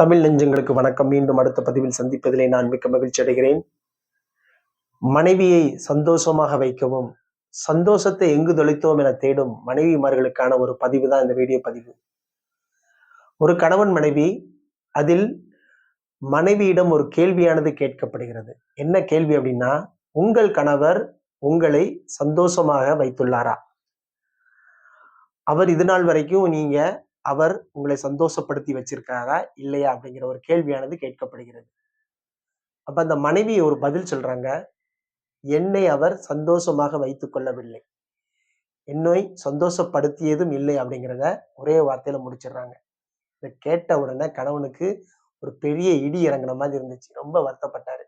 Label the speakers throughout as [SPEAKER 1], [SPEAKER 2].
[SPEAKER 1] தமிழ் நெஞ்சங்களுக்கு வணக்கம். மீண்டும் அடுத்த பதிவில் சந்திப்பதிலே நான் மிக்க மகிழ்ச்சி அடைகிறேன். மனைவியை சந்தோஷமாக வைக்கவும் சந்தோஷத்தை எங்கு தொலைத்தோம் என தேடும் மனைவிமார்களுக்கான ஒரு பதிவு தான் இந்த வீடியோ பதிவு. ஒரு கணவன் மனைவி அதில் மனைவியிடம் ஒரு கேள்வியானது கேட்கப்படுகிறது. என்ன கேள்வி அப்படின்னா உங்கள் கணவர் உங்களை சந்தோஷமாக வைத்துள்ளாரா? அவர் இது நாள் வரைக்கும் நீங்க அவர் உங்களை சந்தோஷப்படுத்தி வச்சிருக்காரா இல்லையா அப்படிங்கிற ஒரு கேள்வியானது கேட்கப்படுகிறது. அப்ப அந்த மனைவி ஒரு பதில் சொல்றாங்க. என்னை அவர் சந்தோஷமாக வைத்துக் கொள்ளவில்லை. என்னை சந்தோஷப்படுத்தியதும் இல்லை அப்படிங்கிறத ஒரே வார்த்தையில முடிச்சிடுறாங்க. இதை கேட்ட உடனே கணவனுக்கு ஒரு பெரிய இடி இறங்குன மாதிரி இருந்துச்சு. ரொம்ப வருத்தப்பட்டாரு.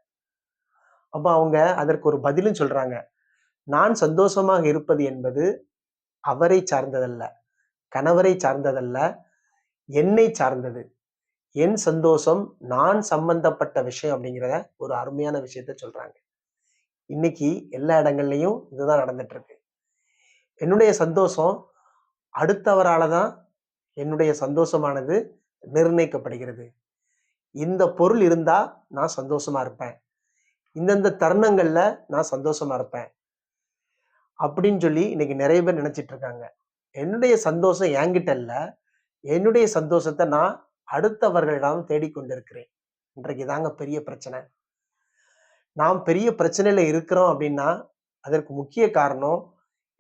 [SPEAKER 1] அப்ப அவங்க அதற்கு ஒரு பதிலும் சொல்றாங்க. நான் சந்தோஷமாக இருப்பது என்பது அவரை சார்ந்ததல்ல. கணவரை சார்ந்ததல்ல என்னை சார்ந்தது. என் சந்தோஷம் நான் சம்பந்தப்பட்ட விஷயம் அப்படிங்கிறத ஒரு அருமையான விஷயத்த சொல்றாங்க. இன்னைக்கு எல்லா இடங்கள்லையும் இதுதான் நடந்துட்டு இருக்கு என்னுடைய சந்தோஷம் அடுத்தவரால தான் என்னுடைய சந்தோஷமானது நிர்ணயிக்கப்படுகிறது. இந்த பொருள் இருந்தா நான் சந்தோஷமா இருப்பேன். இந்தந்த தருணங்கள்ல நான் சந்தோஷமா இருப்பேன். அப்படின்னு சொல்லி இன்னைக்கு நிறைய பேர் நினைச்சிட்டு இருக்காங்க. என்னுடைய சந்தோஷம் என்கிட்ட இல்லை. என்னுடைய சந்தோஷத்தை நான் அடுத்தவர்களிடம் தேடிக்கொண்டிருக்கிறேன். இன்றைக்கு தாங்க பெரிய பிரச்சனை. நாம் பெரிய பிரச்சனையில இருக்கிறோம் அப்படின்னா அதற்கு முக்கிய காரணம்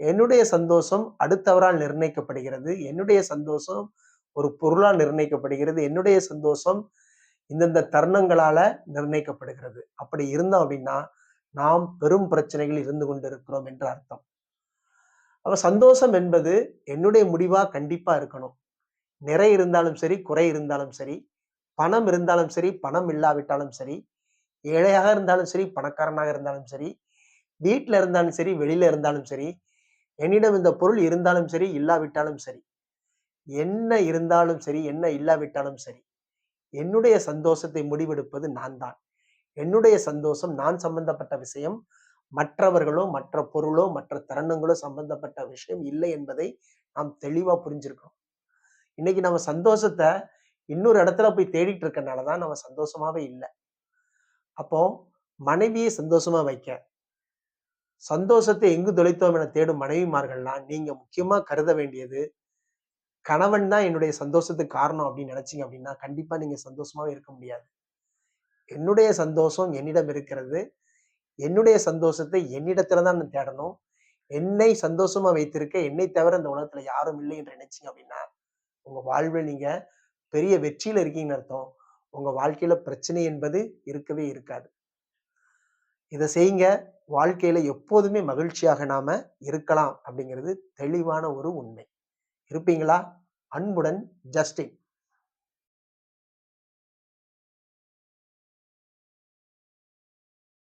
[SPEAKER 1] என்னுடைய சந்தோஷம் அடுத்தவரால் நிர்ணயிக்கப்படுகிறது. என்னுடைய சந்தோஷம் ஒரு பொருளால் நிர்ணயிக்கப்படுகிறது. என்னுடைய சந்தோஷம் இந்தந்த தருணங்களால நிர்ணயிக்கப்படுகிறது. அப்படி இருந்தோம் அப்படின்னா நாம் பெரும் பிரச்சனைகள் இருந்து கொண்டிருக்கிறோம் என்று அர்த்தம். அப்போ சந்தோஷம் என்பது என்னுடைய முடிவா கண்டிப்பா இருக்கணும். நிறை இருந்தாலும் சரி குறை இருந்தாலும் சரி பணம் இருந்தாலும் சரி பணம் இல்லாவிட்டாலும் சரி ஏழையாக இருந்தாலும் சரி பணக்காரனாக இருந்தாலும் சரி வீட்டில் இருந்தாலும் சரி வெளியில இருந்தாலும் சரி என்னிடம் இந்த பொருள் இருந்தாலும் சரி இல்லாவிட்டாலும் சரி என்ன இருந்தாலும் சரி என்ன இல்லாவிட்டாலும் சரி என்னுடைய சந்தோஷத்தை முடிவெடுப்பது நான் தான் என்னுடைய சந்தோஷம் நான் சம்பந்தப்பட்ட விஷயம் மற்றவர்களோ மற்ற பொருளோ மற்ற தருணங்களோ சம்பந்தப்பட்ட விஷயம் இல்லை என்பதை நாம் தெளிவா புரிஞ்சிருக்கோம் இன்னைக்கு நம்ம சந்தோஷத்தை இன்னொரு இடத்துல போய் தேடிட்டு இருக்கனாலதான் நம்ம சந்தோஷமாவே இல்லை. அப்போ மனைவியை சந்தோஷமா வைக்க சந்தோஷத்தை எங்கு தொலைத்தோம் என தேடும் மனைவிமார்கள்லாம் நீங்க முக்கியமா கருத வேண்டியது கணவன் தான் என்னுடைய சந்தோஷத்துக்கு காரணம் அப்படின்னு நினைச்சீங்க அப்படின்னா கண்டிப்பா நீங்க சந்தோஷமாவே இருக்க முடியாது. என்னுடைய சந்தோஷம் என்னிடம் இருக்கிறது என்னுடைய சந்தோஷத்தை என்னிடத்துல தான் நான் தேடணும். என்னை சந்தோஷமா வைத்திருக்க என்னை தவிர இந்த உலகத்துல யாரும் இல்லை என்று நினைச்சிங்க அப்படின்னா உங்க வாழ்வில் நீங்க பெரிய வெற்றியில இருக்கீங்கன்னு அர்த்தம். உங்க வாழ்க்கையில பிரச்சனை என்பது இருக்கவே இருக்காது. இதை செய்யுங்க. வாழ்க்கையில எப்போதுமே மகிழ்ச்சியாக நாம இருக்கலாம் அப்படிங்கிறது தெளிவான ஒரு உண்மை. இருப்பீங்களா? அன்புடன் ஜஸ்டின்.